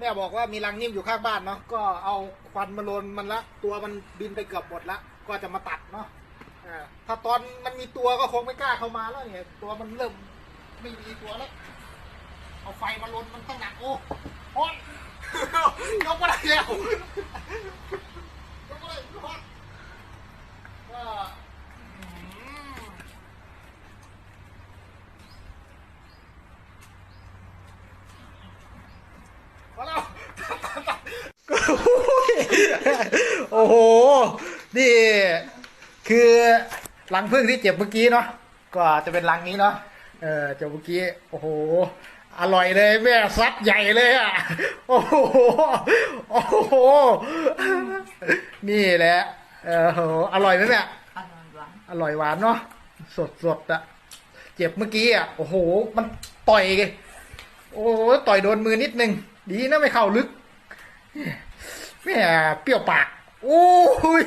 แม่บอกว่ามีรังนิ่มอยู่ข้างบ้านเนาะก็เอาควันมาลนมันละ ตัวมันบินไปเกือบหมดละ ก็จะมาตัดเนาะถ้าตอนมันมีตัวก็คงไม่กล้าเข้ามาแล้วเนี่ย ตัวมันเริ่มไม่มีตัวแล้ว เอาไฟมาลนมันตั้งหนักโอ้โอ้ยยกมาได้แล้วยกมาได้ทุกคนก็อืมพอแล้ว โอ้โห นี่ คือรังพึ่งที่เจ็บเมื่อกี้เนาะ ก็จะเป็นรังนี้เนาะ เออเจ็บเมื่อกี้ โอ้โห อร่อยเลยแม่ซัดใหญ่เลยอะ โอ้โห โอ้โห นี่แหละ เออโหอร่อยไหมแม่อร่อยหวานอร่อยหวานเนาะ สดสดๆอะเจ็บเมื่อกี้อะ โอ้โห มันต่อยไงโอ้โห ต่อยโดนมือนิดนึง ดีนะไม่เข้าลึกแม่เปรี้ยวปากโอ้ย